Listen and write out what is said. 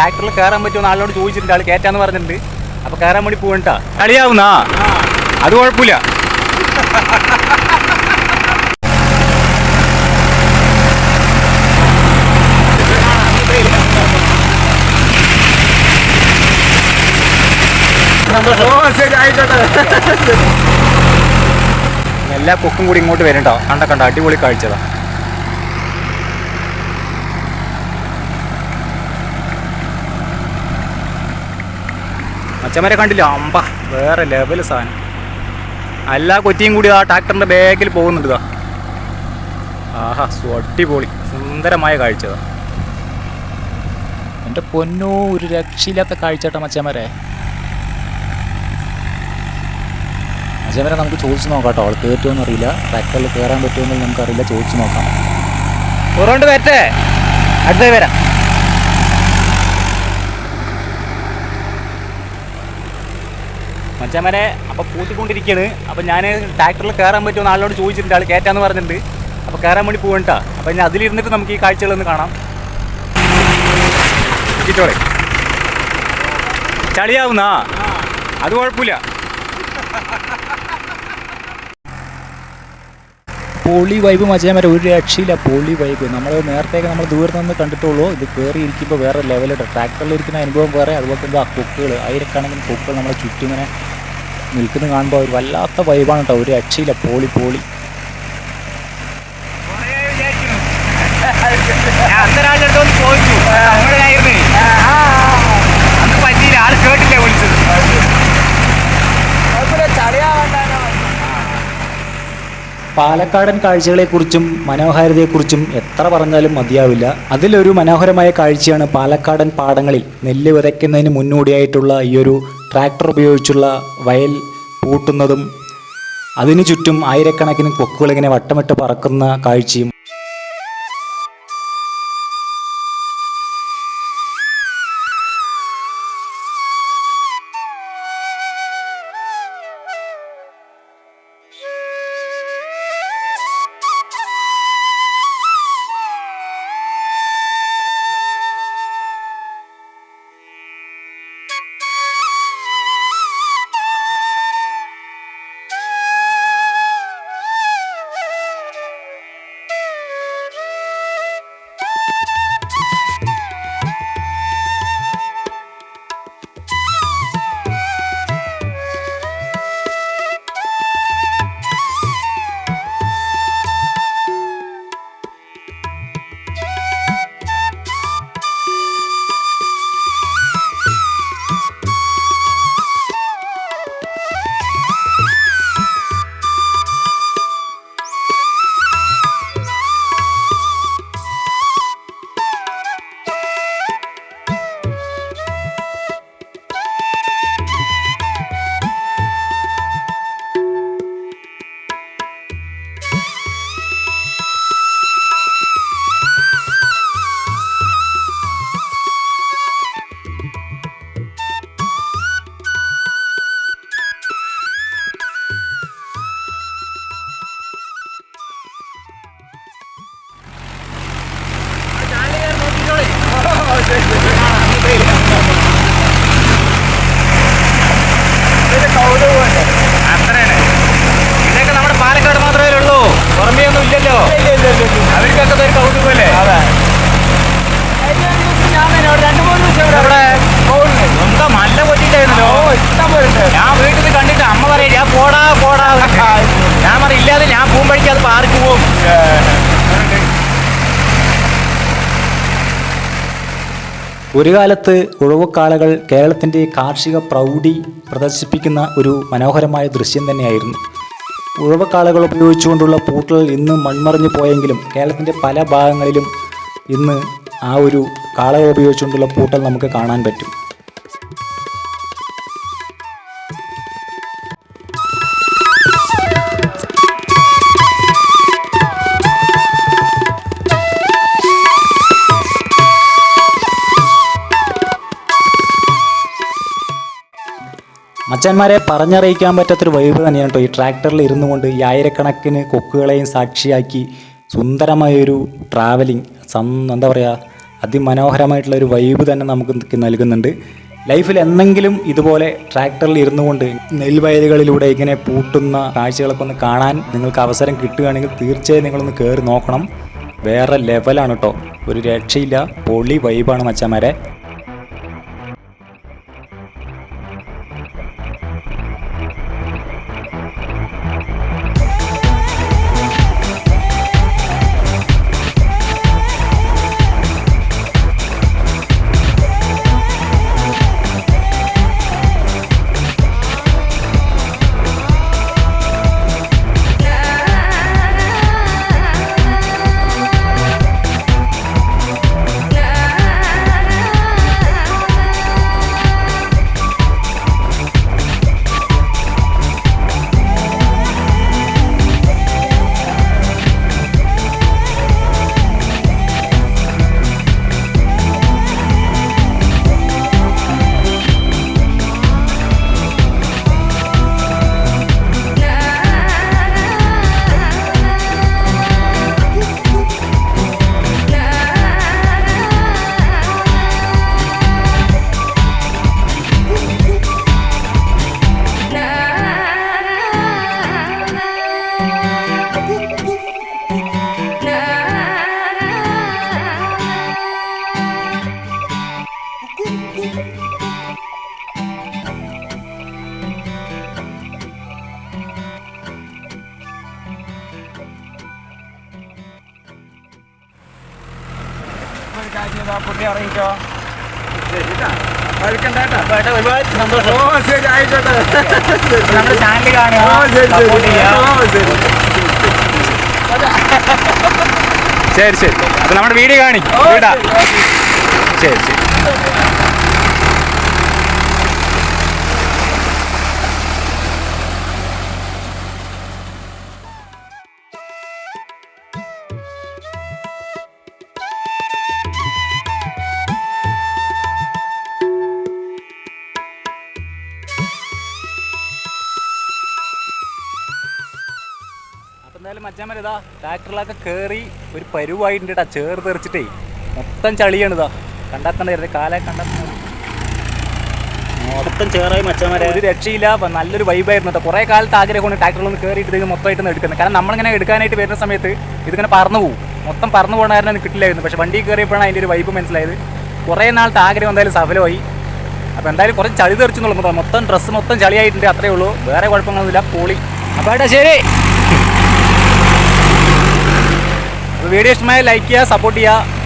ട്രാക്ടറിൽ കയറാൻ പറ്റുമോ ആളോട് ചോദിച്ചിട്ടുണ്ട്. ആൾ കയറ്റാന്ന് പറഞ്ഞിട്ടുണ്ട്. അപ്പൊ കയറാൻ വേണ്ടി പോകണ്ടാ കളിയാവുന്ന? അത് കുഴപ്പമില്ല. എല്ലാ കൊക്കും കൂടി ഇങ്ങോട്ട് വരണ്ടോ കണ്ട കണ്ട അടിപൊളി കാഴ്ചതാ മച്ചന്മാരെ കണ്ടില്ല. അമ്പ വേറെ ലെവൽ സാധനം. എല്ലാ കൊറ്റിയും കൂടി ആ ട്രാക്ടറിന്റെ ബാക്കിൽ പോകുന്നുണ്ട് ഇതാ. ആഹാ സ്വട്ടിപൊളി അടിപൊളി. സുന്ദരമായ കാഴ്ചതാ എന്റെ പൊന്നോ ഒരു രക്ഷയില്ലാത്ത കാഴ്ചയാട്ടോ മച്ചന്മാരെ മച്ചന്മാരെ നമുക്ക് ചോദിച്ചു നോക്കാം കേട്ടോ. അവൾ കയറ്റുമെന്ന് അറിയില്ല ട്രാക്ടറിൽ കയറാൻ പറ്റുമെന്ന് നമുക്കറിയില്ല. ചോദിച്ചു നോക്കാം. കുറവുണ്ട് വരട്ടെ. അടുത്തേ വരാം. മച്ചന്മാരെ അപ്പം പൂട്ടിക്കൊണ്ടിരിക്കുകയാണ് അപ്പോൾ ഞാൻ ട്രാക്ടറിൽ കയറാൻ പറ്റുമോ ആളോട് ചോദിച്ചിട്ടുണ്ട്. ആൾ കയറ്റാന്ന് പറഞ്ഞിട്ടുണ്ട്. അപ്പോൾ കയറാൻ വേണ്ടി പോകണ്ട അപ്പോൾ ഞാൻ അതിലിരുന്നിട്ട് നമുക്ക് ഈ കാഴ്ചകളൊന്ന് കാണാം. ചളിയാവുന്നാ? അത് കുഴപ്പമില്ല. പൊളി വൈബ് മച്ചന്മാരെ ഒരു രക്ഷയില്ല പൊളി വൈബ്. നമ്മൾ നേരത്തേക്ക് നമ്മൾ ദൂരത്ത് നിന്ന് കണ്ടിട്ടുള്ളൂ. ഇത് കയറി ഇരിക്കുമ്പോൾ വേറെ ലെവലുണ്ട് ട്രാക്ടറിൽ ഇരിക്കുന്ന അനുഭവം വേറെ. അതുപോലെ തന്നെ ആ കൊക്കുകൾ ആയിരക്കണക്കിന് കൊക്കുകൾ നമ്മളെ ചുറ്റും ഇങ്ങനെ നിൽക്കുന്നത് കാണുമ്പോൾ ഒരു വല്ലാത്ത വൈബാണ് കേട്ടോ ഒരു രക്ഷയില്ല പോളി പോളി. പാലക്കാടൻ കാഴ്ചകളെക്കുറിച്ചും മനോഹാരിതയെക്കുറിച്ചും എത്ര പറഞ്ഞാലും മതിയാവില്ല. അതിലൊരു മനോഹരമായ കാഴ്ചയാണ് പാലക്കാടൻ പാടങ്ങളിൽ നെല്ല് വിതയ്ക്കുന്നതിന് മുന്നോടിയായിട്ടുള്ള ഈ ഒരു ട്രാക്ടർ ഉപയോഗിച്ചുള്ള വയൽ പൂട്ടുന്നതും അതിനു ചുറ്റും ആയിരക്കണക്കിന് കൊക്കുകൾ ഇങ്ങനെ വട്ടമിട്ട് പറക്കുന്ന കാഴ്ചയും അത്രയാണ്. ഇതൊക്കെ നമ്മുടെ പാലക്കാട് മാത്രമേ ഉള്ളൂ. പുറമേ ഒന്നും ഇല്ലല്ലോ. അവർക്കൊക്കെ ഒരു കൗതുകമല്ലേ? എവിടെ? എന്താ നല്ല കൊറ്റിട്ടായിരുന്നല്ലോ ഞാൻ വീട്ടിൽ നിന്ന് കണ്ടിട്ട് അമ്മ പറയാ ഞാൻ പോടാ പോടാ ഞാൻ പറ ഇല്ലാതെ ഞാൻ പോകുമ്പോഴേക്കും അത് പാർക്ക് പോകും ഒരു കാലത്ത് ഉഴവക്കാളകൾ കേരളത്തിന്റെ കാർഷിക പ്രൗഢി പ്രദർശിപ്പിക്കുന്ന ഒരു മനോഹരമായ ദൃശ്യം തന്നെയായിരുന്നു. ഉഴവക്കാളകൾ ഉപയോഗിച്ചുകൊണ്ടുള്ള പൂട്ടൽ ഇന്ന് മൺമറിഞ്ഞു പോയെങ്കിലും കേരളത്തിന്റെ പല ഭാഗങ്ങളിലും ഇന്ന് ആ ഒരു കാളകൾ ഉപയോഗിച്ചുകൊണ്ടുള്ള പൂട്ടൽ നമുക്ക് കാണാൻ പറ്റും. മച്ചാന്മാരെ പറഞ്ഞറിയിക്കാൻ പറ്റാത്തൊരു വൈബ് തന്നെയാണ് കേട്ടോ ഈ ട്രാക്ടറിൽ ഇരുന്നു കൊണ്ട് ഈ ആയിരക്കണക്കിന് കൊക്കുകളെയും സാക്ഷിയാക്കി സുന്ദരമായൊരു ട്രാവലിംഗ് സം എന്താ പറയുക അതിമനോഹരമായിട്ടുള്ള ഒരു വൈബ് തന്നെ നമുക്ക് നൽകുന്നുണ്ട്. ലൈഫിൽ എന്നെങ്കിലും ഇതുപോലെ ട്രാക്ടറിൽ ഇരുന്നു കൊണ്ട് നെൽവയലുകളിലൂടെ ഇങ്ങനെ പൂട്ടുന്ന കാഴ്ചകളൊക്കെ ഒന്ന് കാണാൻ നിങ്ങൾക്ക് അവസരം കിട്ടുകയാണെങ്കിൽ തീർച്ചയായും നിങ്ങളൊന്ന് കയറി നോക്കണം. വേറെ ലെവലാണ് കേട്ടോ ഒരു രക്ഷയില്ല. പൊളി വൈബാണ് മച്ചന്മാരെ. ഒരുപാട് സന്തോഷം ശരി നമ്മുടെ ചാനൽ കാണുക. ശരി, അപ്പൊ നമ്മുടെ വീഡിയോ കാണി വീടാ. ശരി, ശരി. ഇതാ ട്രാക്ടറിലൊക്കെ കയറി ഒരു പരുവായിട്ടുണ്ട് കേട്ടാ ചേർ തെറിച്ചിട്ടേ. മൊത്തം ചളിയാണ് ഇതാ. കണ്ടെത്തണ്ടായിരുന്നു കാലെ കണ്ടെത്തണ മൊത്തം ചേറായി മച്ചമാരെ. ഒരു രക്ഷയില്ല നല്ലൊരു വൈബായിരുന്നു കേട്ടോ കുറേ കാലത്ത് ആഗ്രഹമാണ് ട്രാക്ടറിൽ നിന്ന് കയറിയിട്ട് ഇത് മൊത്തമായിട്ട് ഒന്ന് എടുക്കുന്നത്. കാരണം നമ്മളിങ്ങനെ എടുക്കാനായിട്ട് വരുന്ന സമയത്ത് ഇതിങ്ങനെ പറന്നു പോകും മൊത്തം പറന്നു പോകുന്ന കാരണം കിട്ടില്ലായിരുന്നു. പക്ഷെ വണ്ടി കയറിയപ്പോഴാണ് അതിന്റെ ഒരു വൈബ് മനസ്സിലായത്. കുറേ നാളത്തെ ആഗ്രഹം എന്തായാലും സഫലമായി. അപ്പോൾ എന്തായാലും കുറച്ച് ചളി തെറിച്ചു എന്നുള്ളത് മൊത്തം ഡ്രസ്സ് മൊത്തം ചളിയായിട്ടുണ്ട് അത്രേ ഉള്ളൂ. വേറെ കുഴപ്പങ്ങളൊന്നുമില്ല. പോളി. അപ്പോൾ ഏട്ടാ ശരി അപ്പോൾ വീഡിയോ ഇഷ്ടമായ ലൈക്ക് ചെയ്യുക സപ്പോർട്ട് ചെയ്യുക.